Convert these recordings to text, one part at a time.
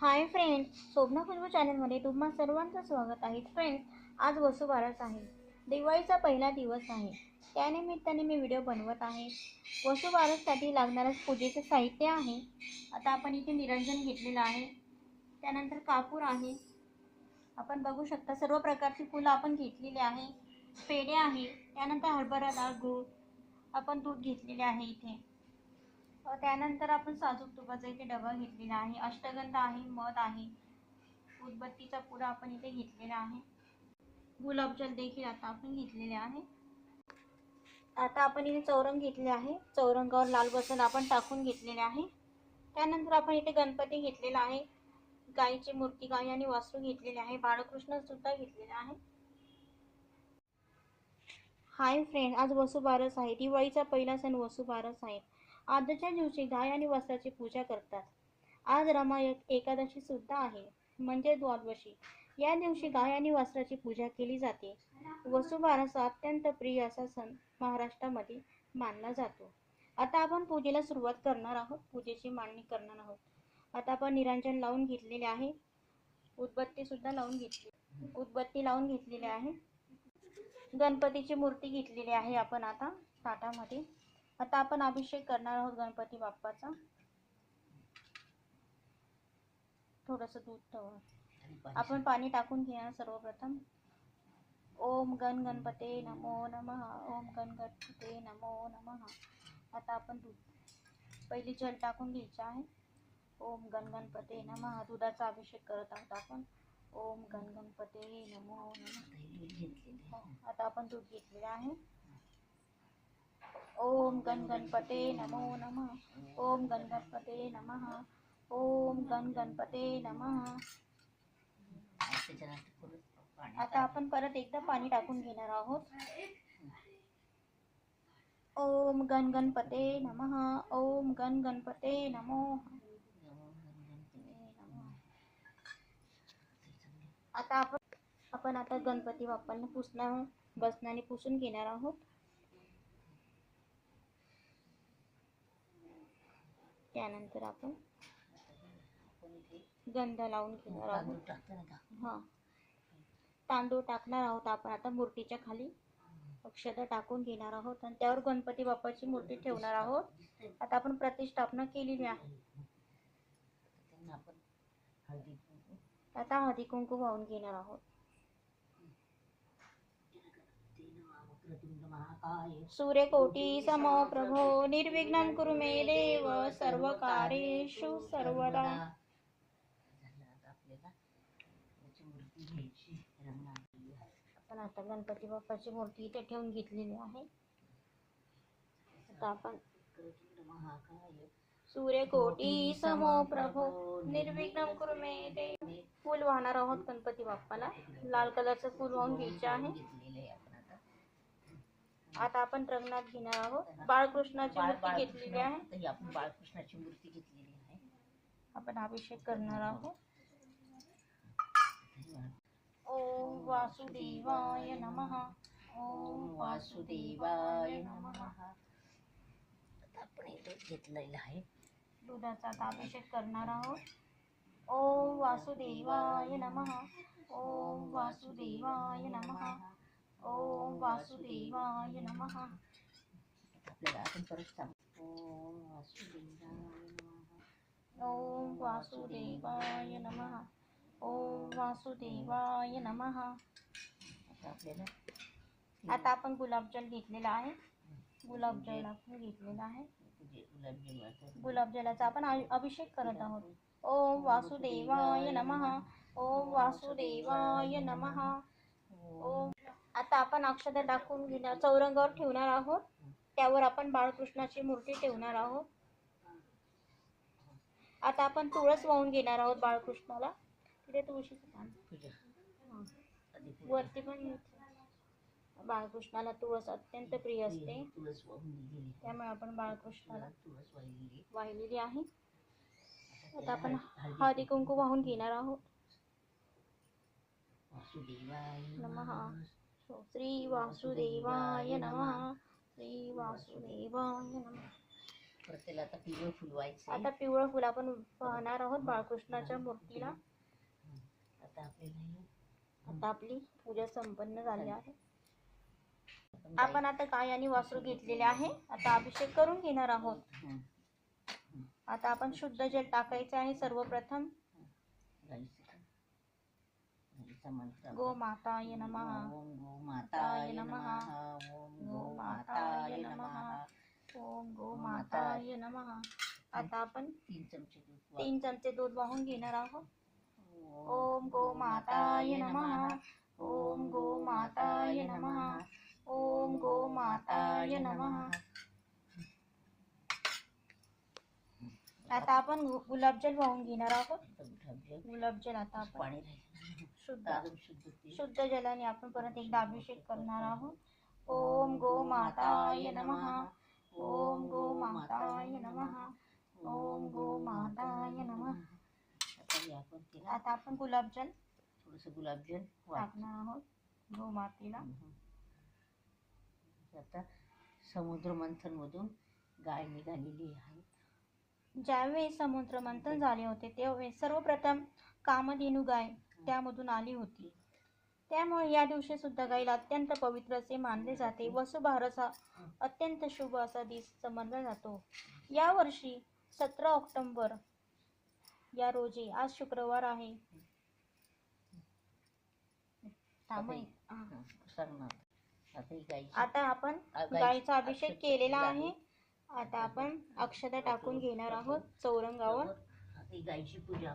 Hi friends Shobhana Khushboo चॅनलमध्ये तुम्हा सर्वांचं स्वागत आहे. फ्रेंड्स आज वसुबारस आहे. दिवाळीचा पहिला दिवस आहे. त्यानिमित्ताने मी व्हिडिओ बनवत आहे. वसुबारससाठी लागणारं पूजेचं साहित्य आहे. आता आपण इथे निरंजन घेतलेलं आहे. त्यानंतर कापूर आहे. आपण बघू शकता सर्व प्रकारची फुलं आपण घेतलेली आहे. पेढे आहे. त्यानंतर हरभरा डाळ गूळ आपण दूध घेतलेले आहे इथे. त्यानंतर आपण साजूक तुपाचा इथे डबा घेतलेला आहे. अष्टगंध आहे मध आहे. उदबत्तीचा पुडा आपण इथे घेतलेला आहे. गुलाबजल देखील आता आपण घेतलेले आहे. आता आपण इथे चौरंग घेतले आहे. चौरंगावर लाल बसन आपण टाकून घेतलेले आहे. त्यानंतर आपण इथे गणपती घेतलेला आहे. गायीची मूर्ती गाई आणि वासरू घेतलेले आहे. बाळकृष्ण सुद्धा घेतलेला आहे. हाय फ्रेंड आज वसुबारस आहे. दिवाळीचा पहिला सण वसुबारस आहे. आजच्या दिवशी गाय आणि वस्त्राची पूजा करतात. आज रमायक एकादशी सुद्धा आहे म्हणजे द्वादशी. या दिवशी गाय आणि वस्त्राची पूजा केली जाते. वसुबारसा अत्यंत प्रिय असा सण महाराष्ट्रामध्ये मानला जातो. आता आपण पूजेला सुरुवात करणार आहोत. पूजेची मांडणी करणार आहोत. आता आपण निरांजन लावून घेतलेले आहे. उदबत्ती सुद्धा लावून घेतली. उदबत्ती लावून घेतलेली आहे. गणपतीची मूर्ती घेतलेली आहे आपण आता ताटामध्ये. आता आपण अभिषेक करणार आहोत गणपती बाप्पाचा. थोडंसं दूध आपण पाणी टाकून घेणार सर्वप्रथम. ओम गण गणपते नमो नमः. ओम गण गणपते नमो नमः. आता आपण दूध. पहिली जल टाकून घ्यायचे ओम गण गणपते नमः. दुधाचा अभिषेक करत आहोत आपण. ओम गण गणपते नमो नमः. आता आपण दूध आहे. ओम गण गणपते नमो नमः। ओम गण गणपते नमः। ओम गण गणपते नमः। आता आपण परत एकदा पाणी टाकून घेणार आहोत। ओम गण गणपते नमः। ओम गण गणपते नमो। आता आपण आपण आता गणपती बाप्पांना पुसणार बसनाने पुसून घेणार आहोत। त्यानंतर आपण गंध लावून घेणार आहोत. हां. तांदूळ टाकणार आहोत आपण. आता मूर्तीच्या खाली अक्षता टाकून घेणार आहोत आणि त्यावर गणपती बाप्पाची मूर्ती ठेवणार आहोत. आता आपण प्रतिष्ठापना केलेली आहे. आता हळदी कुंकू वाहून घेणार आहोत. सूर्यकोटी समो प्रभो निर्विघ्नं कुरु मे देव सर्व कार्येषु सर्वदा। आपण आता गणपती बाप्पाची मूर्ती इथे ठेवून घेतलेली आहे. आता आपण सूर्यकोटी समो प्रभो निर्विघ्न कुरु मे देव. फूल वाहणार आहोत गणपती बाप्पाला. लाल कलरचं फूल वाहून घ्यायचे आहे. आता आपण रंगणात घेणार आहोत. बाळकृष्णाची मूर्ती घेतलेली आहे. आपण बाळकृष्णाची मूर्ती घेतलेली आहे. आपण अभिषेक करणार आहोत. ओम वासुदेवाय नमः. ओम वासुदेवाय नमः. आपण दूध घेतलेलं आहे. दुधाचा आता अभिषेक करणार आहोत. ओम वासुदेवाय नमः. ओम वासुदेवाय नमः. ओम वासुदेवाय नमः। ओम वासुदेवाय नमः। ओम वासुदेवाय नमः। आता गुलाबजल घेतलेला गुलाबजल आपण अभिषेक आहोत. ओम वासुदेवाय नमः। ओम वासुदेवाय नमः। ओम आता आपण अक्षता टाकून घेणार चौरंगावर ठेवणार आहोत. त्यावर आपण बाळकृष्णाची मूर्ती ठेवणार आहोत. आता आपण तुळस वाहून घेणार आहोत बाळकृष्णाला. तिथे तुळशीचं वरती पण बाळकृष्णाला तुळस अत्यंत प्रिय असते. त्यामुळे आपण बाळकृष्णाला तुळस वाहिलेली. आहे. आता आपण हळदी कुंकू. वाहून घेणार आहोत. नमः. श्री वासुदेवाय नमः. श्री वासुदेवाय नमः. परत त्याला आता पिवळं फुलवायचं आता पिवळं फुल आपण वाहणार आहोत बाळकृष्णाच्या मूर्तीला. आता आपल्याला आता आपली पूजा संपन्न झाली आहे. आपण आता गाय आणि वासरू घेतलेले आहे आता अभिषेक करून घेणार आहोत. आता आपण शुद्ध जल टाकायचं आहे सर्वप्रथम. गाईचं गाईचा मंत्र गो माताय नमः। ओम गो माताय नमः। ओम गो माताय नमः। ओम गो माताय नमः। आता आपण तीन चमचे दूध तीन चमचे दूध वाहून घेणार आहोत. ओम गो माताय नमः। ओम गो माताय नमः। ओम गो माताय नमः। आता आपण गुलाबजल वाहून घेणार आहोत. गुलाबजल, आता आपण पाणी शुद्ध शुद्ध जलाने आपण परत एकदा अभिषेक करणार आहोत. ओम गो माताय नमः. ओम गो माताय नमः. ओम गो माताय नमः. आता आपण तिला आता आपण गुलाबजल थोडस गुलाबजल टाकणार आहोत. गो मातेला. आता समुद्र मंथन मधून गाय निघालेली आहे. ज्यावेळी समुद्र मंथन झाले होते त्यावेळी सर्वप्रथम कामधेनू गाय त्यामधून आली होती. त्यामुळे या दिवशी सुद्धा गायला अत्यंत पवित्र असे मानले जाते. वसुबारस हा अत्यंत शुभ असा दिस समजला जातो. यावर्षी सतरा ऑक्टोंबर या रोजी आज शुक्रवार आहे. आता आपण गायची गायीचा अभिषेक केलेला. आहे. आता आपण अक्षता टाकून घेणार आहोत चौरंगावर. गायची पूजा.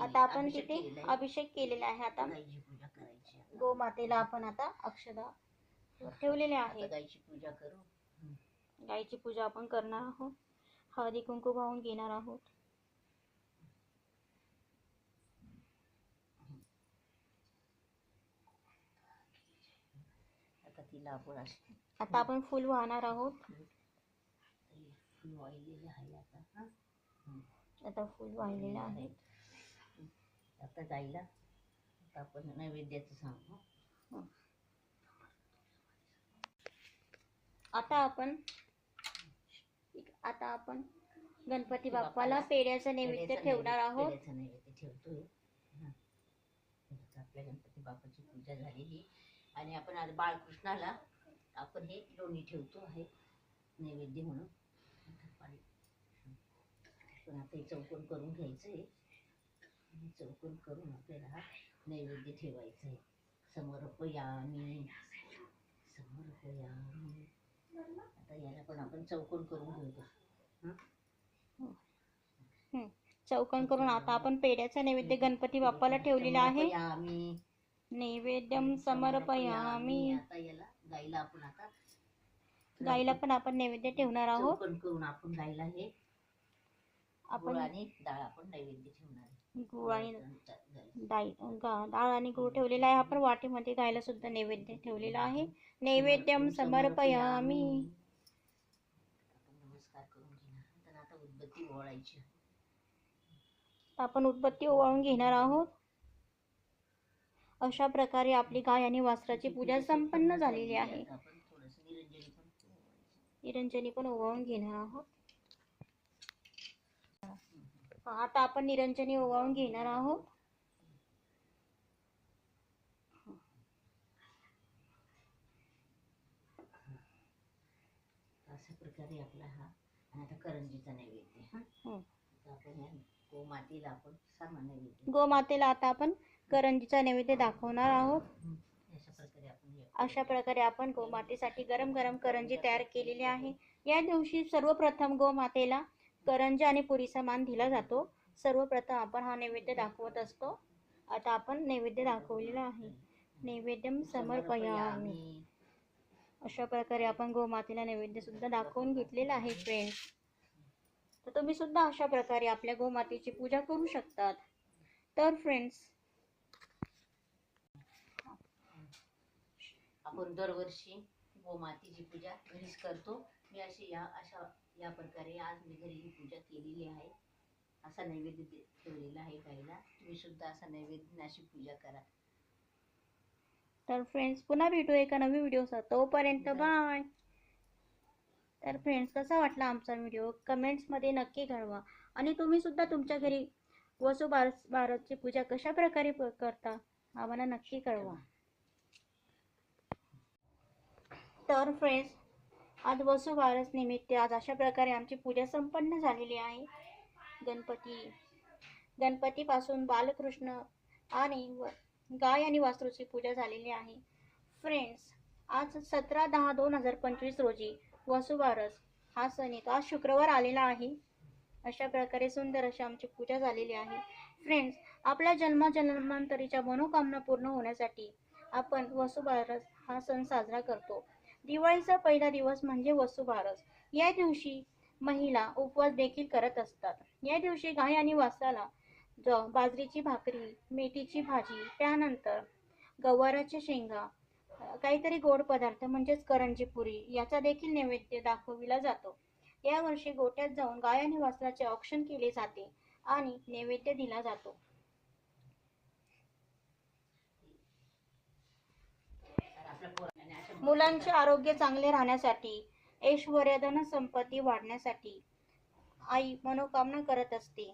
आता आपण तिथे. अभिषेक केलेला आहे आता गायची पूजा करायची आहे. गोमातेला आपण आता अक्षदा ठेवलेले आता आहे गायची पूजा करू. गायीची पूजा आपण करणार आहोत हळदी कुंकू वाहून घेणार आहोत आता तिला आपण अशी आता आपण फुल वाहणार आहोत वाहिलेलं आहे आता हं. आता फुल वाहिलेलं आहे आता गाईला आता आपण नैवेद्याचं सांगू. आता आपण आता आपण गणपती बाप्पाला पेढ्याचं नैवेद्य ठेवणार आहोत. नैवेद्य ठेवतोय. आपल्या गणपती बाप्पाची पूजा झालेली आणि आपण आज बाळकृष्णाला आपण हे लोणी ठेवतो आहे. नैवेद्य म्हणून. पाणी आता हे चौकोन करून घ्यायचं आहे. चौकोन करून आपल्याला नैवेद्य ठेवायचं आहे समर्पयामी समर्पयामी आता याला पण आपण चौकोन करून घेऊया. हं. चौकन करून आता आपण पेढ्याचं नैवेद्य गणपती बाप्पाला ठेवलेला आहे. नैवेद्यम समर्पयामी. आता याला गाईला आपण आता गाईला पण आपण नैवेद्य ठेवणार आहोत. चौकन करून आपण गाईला हे आपण आणि डाळ आपण नैवेद्य ठेवणार. गुळ आणि. डाळ आणि गूळ ठेवलेला आहे. आपण वाटीमध्ये गायला सुद्धा नैवेद्य ठेवलेला आहे. नैवेद्यम समर्पयामी. आपण उदबत्ती ओवाळून घेणार आहोत. अशा प्रकारे आपली गाय आणि वासराची पूजा संपन्न झालेली आहे. निरंजनी पण ओवाळून घेणार आहोत. आता आपण निरंजनी ओवाळून घेणार आहोत. अशा प्रकारे आपला हा आणि आता करंजीचा नैवेद्य हा. आपण या गोमातीला आपण सामान नैवेद्य. गोमातेला आता आपण करंजीचा नैवेद्य दाखवणार आहोत. अशा प्रकारे आपण हे अशा प्रकारे आपण गोमातेसाठी गरम गरम करंजी तयार केलेली आहे. या दिवशी सर्वप्रथम गोमातेला करंजी आणि पुरीचा मान दिला जातो. सर्वप्रथम आपण हा नैवेद्य दाखवत असतो. आता आपण नैवेद्य दाखवलेला आहे. नैवेद्यम समर्पयामी. अशा प्रकारे आपण गोमातेला नैवेद्य सुद्धा दाखवून घेतलेला आहे फ्रेंड्स तर तुम्ही सुद्धा अशा प्रकारे आपल्या गोमातेची पूजा करू शकतात. तर फ्रेंड्स आपण दरवर्षी गोमातेची पूजा घरीच करतो. मी अशी या अशा या प्रकारे आज मी घरी ही पूजा केलेली आहे. असा नैवेद्य ठेवलेला आहे गाईला. तुम्ही सुद्धा असा नैवेद्य अशी पूजा करा. तर फ्रेंड्स पुन्हा भेटू एका नवीन व्हिडिओसह तोपर्यंत बाय तर फ्रेंड्स कसा वाटला आमचा व्हिडिओ कमेंट्समध्ये नक्की कळवा. आणि तुम्ही सुद्धा तुमच्या घरी वसू बारस बारसची पूजा कशा प्रकारे करता आम्हाला नक्की कळवा. तर फ्रेंड्स आज वसुबारस निमित्त आज अशा प्रकारे आमची पूजा संपन्न झालेली आहे. गणपती गणपतीपासून बालकृष्ण आणि व- गाय आणि वासरूची पूजा झालेली आहे. फ्रेंड्स आज सतरा दहा दोन हजार पंचवीस रोजी वसुबारस हा सण येतो आज शुक्रवार आलेला आहे. अशा प्रकारे सुंदर अशी आमची पूजा झालेली आहे. फ्रेंड्स आपल्या जन्मजन्मांतरीच्या मनोकामना पूर्ण होण्यासाठी आपण वसुबारस हा सण साजरा करतो. दिवाळीचा पहिला दिवस म्हणजे वसुबारस. या दिवशी महिला उपवास देखील करत असतात. या दिवशी गाय आणि वासाला ज बाजरीची भाकरी मेथीची भाजी त्यानंतर गवाराच्या शेंगा काहीतरी गोड पदार्थ म्हणजेच करंजी पुरी याचा देखील नैवेद्य दाखविला जातो. या वर्षी गोट्यात जाऊन गाय आणि वासराचे औक्षण केले जाते आणि नैवेद्य दिला जातो तर आपल्या पोरांनी अशा मुलांचे आरोग्य चांगले राहण्यासाठी ऐश्वर्यधन संपत्ती वाढण्यासाठी आई मनोकामना करत असते.